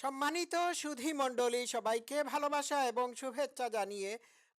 সম্মানিত সুধী মণ্ডলী সবাইকে ভালোবাসা এবং শুভেচ্ছা জানিয়ে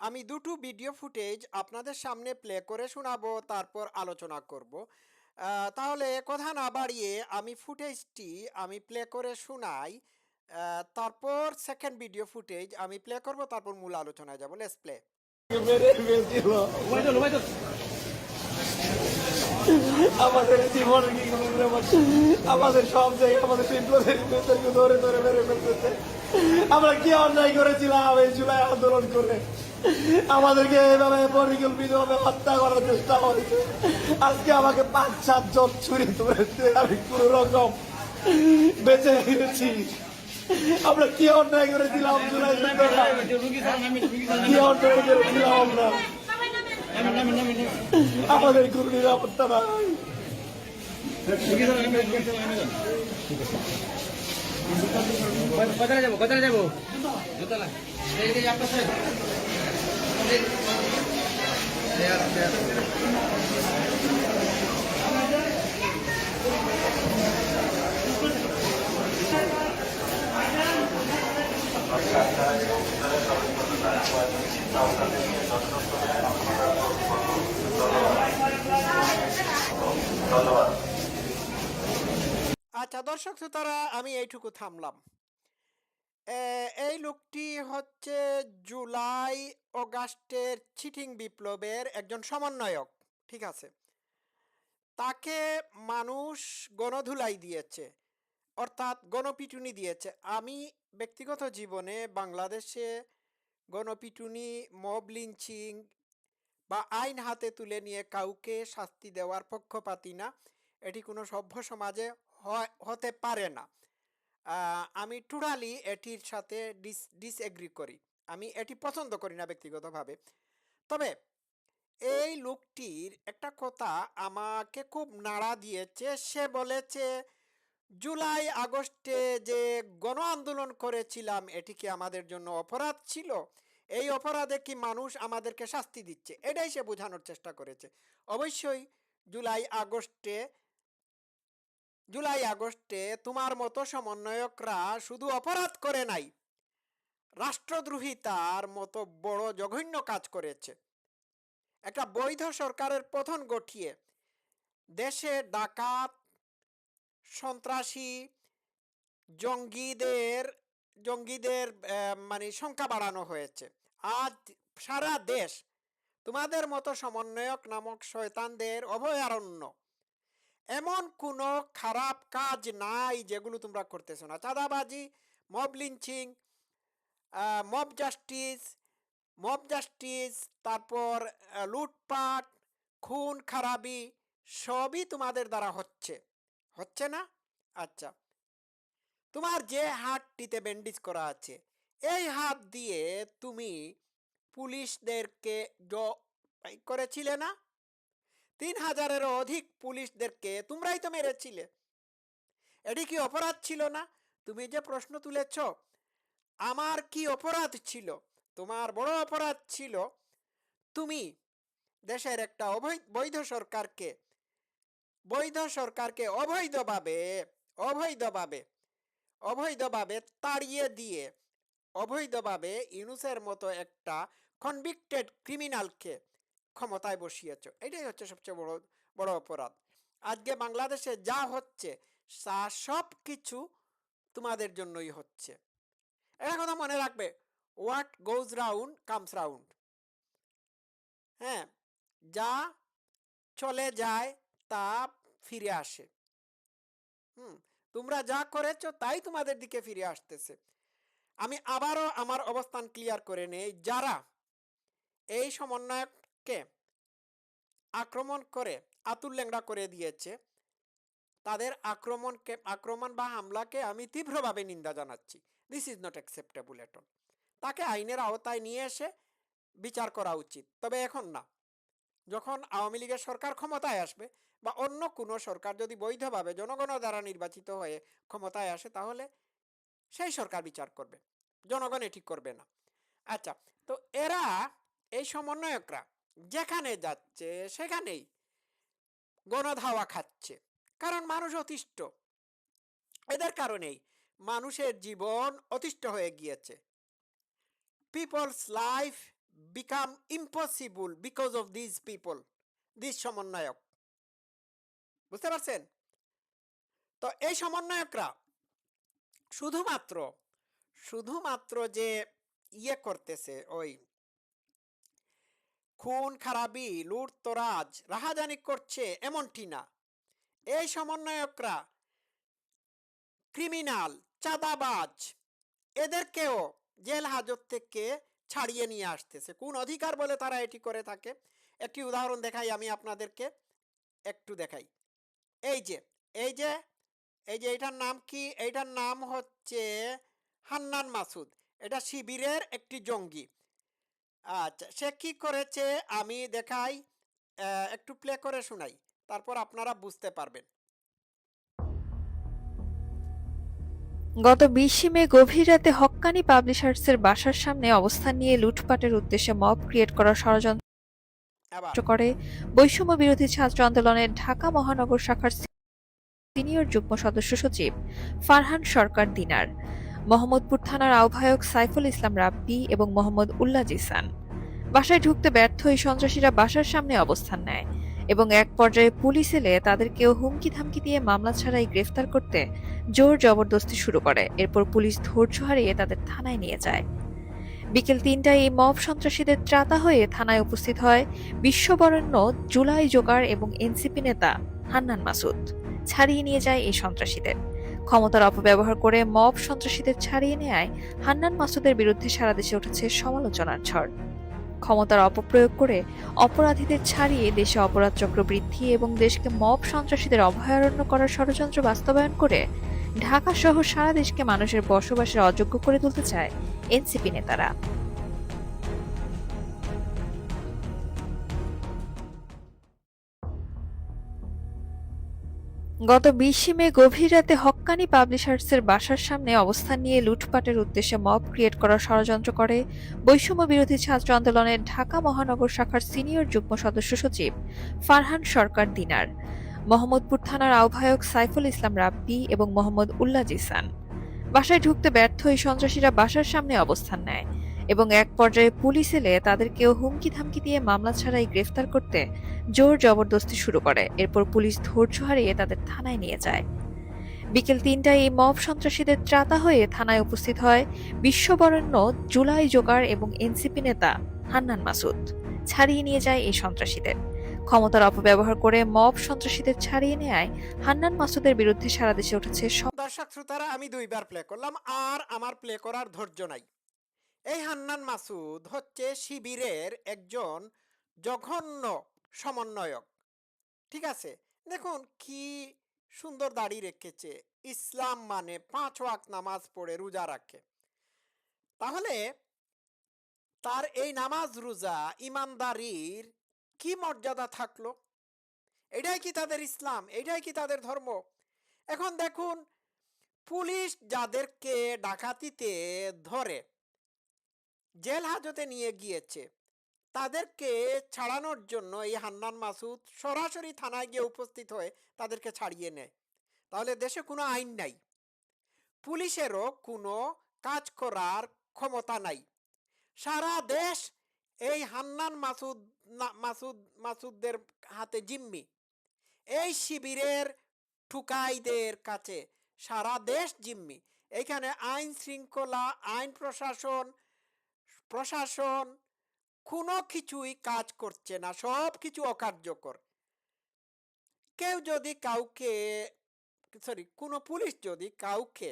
আমি দুটো ভিডিও ফুটেজ আপনাদের সামনে প্লে করে শোনাবো তারপর আলোচনা করব। তাহলে কথা না বাড়িয়ে আমি ফুটেজটি আমি প্লে করে শোনাই। তারপর সেকেন্ড ভিডিও ফুটেজ আমি প্লে করব তারপর মূল আলোচনায় যাব। লেটস প্লে আমাদের আমাদের সব জায়গায় আমাদের শিল্পদেরকে ধরে ধরে মেরে ফেলতেছে। আমরা কি অন্যায় করেছিলাম এই জুলাই আন্দোলন করে? আমাদেরকে এভাবে পরিকল্পিতভাবে হত্যা করার চেষ্টা হয়েছে আজকে আমাকে পাঁচ, সাত জন ছুরি ধরেছে। আমি কোন রকম বেঁচে গেছি। আমরা কি অন্যায় করেছিলাম জুলাই কি অন্যায় করেছিলাম আমরা? আমাদের কোনো নিরাপত্তা নাই কোথায় যাব? কোথায় যাব? যে আপনার আচ্ছা দর্শক শ্রোতারা, আমি এইটুকু থামলাম। এই লোকটি হচ্ছে জুলাই অগাস্টের চিটিং বিপ্লবের একজন সমন্বয়ক, ঠিক আছে? তাকে মানুষ গণধুলাই দিয়েছে। অর্থাৎ গণপিটুনি দিয়েছে। আমি ব্যক্তিগত জীবনে বাংলাদেশে গণপিটুনি, মব লিঞ্চিং বা আইন হাতে তুলে নিয়ে কাউকে শাস্তি দেওয়ার পক্ষপাতি না। এটি কোনো সভ্য সমাজে হতে পারে না। আমি টোটালি এটির সাথে ডিস ডিসএগ্রি করি। আমি এটি পছন্দ করি না ব্যক্তিগতভাবে। তবে এই লোকটির একটা কথা আমাকে খুব নাড়া দিয়েছে। সে বলেছে জুলাই আগস্টে যে গণ আন্দোলন করেছিলাম, এটি কি আমাদের জন্য অপরাধ ছিল? এই অপরাধে কি মানুষ আমাদেরকে শাস্তি দিচ্ছে? এটাই সে বোঝানোর চেষ্টা করেছে। অবশ্যই জুলাই আগস্টে জুলাই আগস্টে তোমার মতো সমন্বয়করা শুধু অপরাধ করে নাই রাষ্ট্রদ্রোহিতার মতো বড় জঘন্য কাজ করেছে। একটা বৈধ সরকারের পতন ঘটিয়ে দেশে ডাকাত সন্ত্রাসী জঙ্গিদের জঙ্গিদের মানে সংখ্যা বাড়ানো হয়েছে। আজ সারা দেশ তোমাদের মতো সমন্বয়ক নামক শয়তানদের অভয়ারণ্য। এমন কোনো খারাপ কাজ নাই যেগুলো তোমরা করতেছো না। চাঁদাবাজি, mob lynching mob justice mob justice, তারপর লুটপাট, খুন, খারাপি সবই তোমাদের দ্বারা হচ্ছে। হচ্ছে না? আচ্ছা। তোমার যে হাতটিতে ব্যান্ডেজ করা আছে, এই হাত দিয়ে তুমি পুলিশদেরকে করেছিলে না? তিন হাজারেরও অধিক পুলিশদেরকে তোমরাই তো মেরেছিলে। এটি কি অপরাধ ছিল না? তুমি যে প্রশ্ন তুলেছ, আমার কি অপরাধ ছিল? তোমার বড় অপরাধ ছিল তুমি দেশের একটা অবৈধ, বৈধ সরকারকে বৈধ সরকারকে অবৈধভাবে অবৈধভাবে অবৈধভাবে তাড়িয়ে দিয়ে, অবৈধভাবে ইউনুসের মতো একটা কনভিক্টেড ক্রিমিনালকে ক্ষমতায় বসিয়েছ। এটাই হচ্ছে সবচেয়ে বড় বড় অপরাধ। আজকে বাংলাদেশে যা হচ্ছে, তা সব কিছু তোমাদের জন্যই হচ্ছে। একটা কথা মনে রাখবে what goes round comes round হ্যাঁ যা চলে যায়, তা ফিরে আসে। হুম, তোমরা যা করেছ তাই তোমাদের দিকে ফিরে আসতেছে। আমি আবারও আমার অবস্থান ক্লিয়ার করে নেই। যারা এই সমন্বয়ককে আক্রমণ করে আতুল ল্যাংড়া করে দিয়েছে, তাদের আক্রমণকে, আক্রমণ বা হামলাকে আমি তীব্রভাবে নিন্দা জানাচ্ছি। This is not acceptable at all তাকে আইনের আওতায় নিয়ে এসে বিচার করা উচিত। তবে এখন না। যখন আওয়ামী লীগের সরকার ক্ষমতায় আসবে বা অন্য কোনো সরকার যদি বৈধভাবে জনগণের দ্বারা নির্বাচিত হয়ে ক্ষমতায় আসে, তাহলে সেই সরকার বিচার করবে। জনগণ এটি করবে না। আচ্ছা তো এরা, এই সমন্বয়করা যেখানে যাচ্ছে, সেখানেই গণধাওয়া খাচ্ছে। কারণ মানুষ অতিষ্ঠ। এদের কারণেই মানুষের জীবন অতিষ্ঠ হয়ে গিয়েছে। People's life become impossible because of this people this সমন্বয়ক। বুঝতে পারছেন? তো এই সমন্বয়করা শুধুমাত্র শুধুমাত্র যে ইয়ে করতেছে ওই খুন, খারাপি, লুট, তোরাজ, রাহাজানি করছে এমনটি না। এই সমন্বয়করা ক্রিমিনাল, চাঁদাবাজ, এদেরকেও জেল হাজত থেকে ছাড়িয়ে নিয়ে আসতেছে। কোন অধিকার বলে তারা এটি করে থাকে? একটি উদাহরণ দেখাই আমি আপনাদেরকে, একটু দেখাই। এই যে এই যে এই যে এটার নাম কি? এইটার নাম হচ্ছে হান্নান মাসুদ। এটা শিবিরের একটি জঙ্গি। আচ্ছা সে কি করেছে? আমি দেখাই একটু প্লে করে শোনাই। তারপর আপনারা বুঝতে পারবেন। গত বিশে মে গভীর রাতে হক্কানি পাবলিশার্সের বাসার সামনে অবস্থান নিয়ে লুটপাটের উদ্দেশ্যে মব ক্রিয়েট করার ষড়যন্ত্র করে। বৈষম্য বিরোধী ছাত্র আন্দোলনের ঢাকা মহানগর শাখার সিনিয়র যুগ্ম সদস্য সচিব ফারহান সরকার দিনার, মোহাম্মদপুর থানার আহ্বায়ক সাইফুল ইসলাম রাব্বি এবং মোহাম্মদ উল্লাহ জিসান। বাসায় ঢুকতে ব্যর্থ এই সন্ত্রাসীরা বাসার সামনে অবস্থান নেয় এবং এক পর্যায়ে পুলিশ এলে তাদেরকেও হুমকি ধামকি দিয়ে মামলা ছাড়াই গ্রেফতার করতে জোর জবরদস্তি শুরু করে। এরপর পুলিশ ধৈর্য হারিয়ে তাদের থানায় নিয়ে যায়। বিকেল তিনটায় এই মব সন্ত্রাসীদের ত্রাতা হয়ে থানায় উপস্থিত হয় বিশ্ববরেণ্য, জুলাই জোকার এবং এনসিপি নেতা হান্নান মাসুদ। ছাড়িয়ে নিয়ে যায় এই সন্ত্রাসীদের। ক্ষমতার অপব্যবহার করে মব সন্ত্রাসীদের ছাড়িয়ে নেয় হান্নান মাসুদের বিরুদ্ধে সারা দেশে উঠেছে সমালোচনার ঝড়। ক্ষমতার অপপ্রয়োগ করে অপরাধীদের ছাড়িয়ে দেশে অপরাধ চক্র বৃদ্ধি এবং দেশকে মব সন্ত্রাসীদের অভয়ারণ্য করার ষড়যন্ত্র বাস্তবায়ন করে ঢাকা সহ সারা দেশকে মানুষের বসবাসের অযোগ্য করে তুলতে চায় এনসিপি নেতারা। গত বিশে মে গভীর রাতে হক্কানি পাবলিশার্সের বাসার সামনে অবস্থান নিয়ে লুটপাটের উদ্দেশ্যে মব ক্রিয়েট করার ষড়যন্ত্র করে বৈষম্য বিরোধী ছাত্র আন্দোলনের ঢাকা মহানগর শাখার সিনিয়র যুগ্ম সদস্য সচিব ফারহান সরকার দিনার। মোহাম্মদপুর থানার আহ্বায়ক সাইফুল ইসলাম রাব্বি এবং মোহাম্মদ উল্লাহ জিসান। বাসায় ঢুকতে ব্যর্থ এই সন্ত্রাসীরা বাসার সামনে অবস্থান নেয় এবং এক পর্যায়ে পুলিশ এলে তাদেরকেও হুমকি ধামকি দিয়ে মামলা ছাড়াই গ্রেফতার করতে জোর জবরদস্তি শুরু করে। এরপর পুলিশ ধৈর্য হারিয়ে তাদের থানায় নিয়ে যায়। বিকেল তিনটায় এই মব সন্ত্রাসীদের ত্রাতা হয়ে থানায় উপস্থিত হয় বিশ্ববরেণ্য, জুলাই জোকার এবং এনসিপি নেতা হান্নান মাসুদ। ছাড়িয়ে নিয়ে যায় এই সন্ত্রাসীদের। ক্ষমতার অপব্যবহার করে মব সন্ত্রাসীদের ছাড়িয়ে নেয় হান্নান মাসুদের বিরুদ্ধে সারা দেশে উঠেছে দর্শক শ্রোতারা, আমি দুইবার প্লে করলাম, আর আমার প্লে করার ধৈর্য নাই। এই হান্নান মাসুদ হচ্ছে শিবিরের একজন জঘন্য সমন্বয়ক। ঠিক আছে? দেখুন, কি সুন্দর দাড়ি রেখেছে। ইসলাম মানে পাঁচ ওয়াক্ত নামাজ পড়ে রোজা রাখে। তাহলে তার এই নামাজ রোজা ইমানদারির কি মর্যাদা থাকল? এটাই কি তাদের ইসলাম? এটাই কি তাদের ধর্ম? এখন দেখুন, পুলিশ যাদেরকে ডাকাতিতে ধরে, জেল হাজতে নিয়ে গিয়েছে, তাদেরকে ছাড়ানোর জন্য এই হান্নান মাসুদ সরাসরি থানায় গিয়ে উপস্থিত হয়ে তাদেরকে ছাড়িয়ে নেয়। তাহলে দেশে কোনো আইন নাই। পুলিশেরও কোনো কাজ করার ক্ষমতা নাই। সারা দেশ এই হান্নান মাসুদ মাসুদ, মাসুদদের হাতে জিম্মি। এই শিবিরের ঠুকাইদের কাছে সারা দেশ জিম্মি। এখানে আইন শৃঙ্খলা, আইন প্রশাসন প্রশাসন কোনো কিছুই কাজ করছে না, সব কিছু অকার্যকর। কেউ যদি কাউকে, সরি, কোনো পুলিশ যদি কাউকে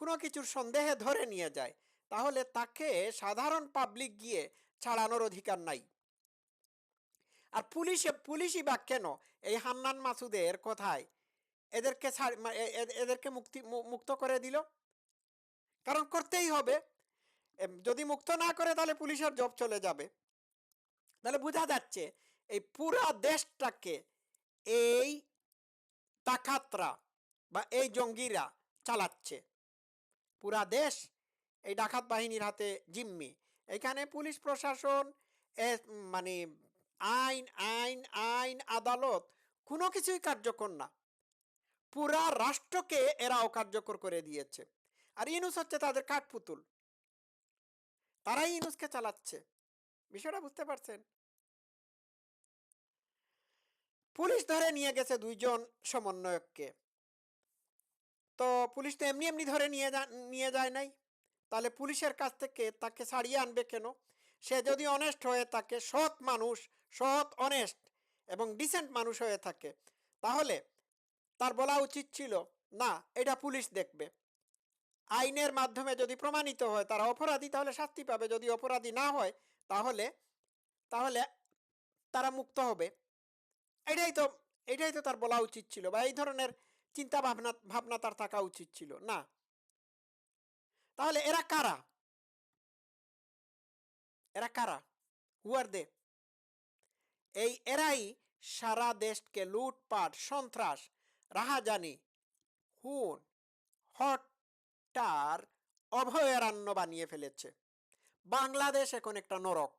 কোনো কিছুর সন্দেহে ধরে নিয়ে যায়, তাহলে তাকে সাধারণ পাবলিক গিয়ে ছাড়ানোর অধিকার নাই। আর পুলিশে, পুলিশই বা কেন? এই হান্নান মাসুদের কথায় এদেরকে এদেরকে মুক্তি মুক্ত করে দিল। কারণ করতেই হবে। যদি মুক্ত না করে তাহলে পুলিশের জব চলে যাবে। তাহলে বোঝা যাচ্ছে এই পুরা দেশটাকে এই ডাকাতরা বা এই জঙ্গিরা চালাচ্ছে। পুরা দেশ এই ডাকাত বাহিনীর হাতে জিম্মি। এখানে পুলিশ প্রশাসন মানে আইন আইন আইন, আদালত কোনো কিছুই কার্যকর না। পুরা রাষ্ট্রকে এরা অকার্যকর করে দিয়েছে। আর ইনুস হচ্ছে তাদের কাঠপুতুল। তারাই ইনুসকে চালাচ্ছে। বিষয়টা বুঝতে পারছেন? পুলিশ ধরে নিয়ে গেছে দুইজন সমন্বয়ককে। তো পুলিশ তো এমনি এমনি ধরে নিয়ে নিয়ে যায় নাই। তাহলে পুলিশের কাছ থেকে তাকে ছাড়িয়ে আনবে কেন? সে যদি অনেস্ট হয়ে থাকে, সৎ মানুষ, সৎ অনেস্ট এবং ডিসেন্ট মানুষ হয়ে থাকে, তাহলে তার বলা উচিত ছিল, না, এটা পুলিশ দেখবে। আইনের মাধ্যমে যদি প্রমাণিত হয় তারা অপরাধী, তাহলে শাস্তি পাবে। যদি অপরাধী না হয়, তাহলে তাহলে তারা মুক্ত হবে। এটাই তো এটাই তো তার বলা উচিত ছিল বা এই ধরনের চিন্তা ভাবনা ভাবনা তার থাকা উচিত ছিল। না তাহলে এরা কারা? এরা কারা? হু আর দে এই এরাই সারা দেশকে লুটপাট, সন্ত্রাস, রাহাজানি, খুন হত্যার অভয়ারণ্য বানিয়ে ফেলেছে। বাংলাদেশ এখন একটা নরক।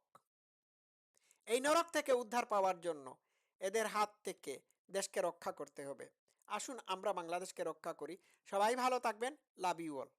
এই নরক থেকে উদ্ধার পাওয়ার জন্য এদের হাত থেকে দেশকে রক্ষা করতে হবে। আসুন আমরা বাংলাদেশকে রক্ষা করি। সবাই ভালো থাকবেন। Love you all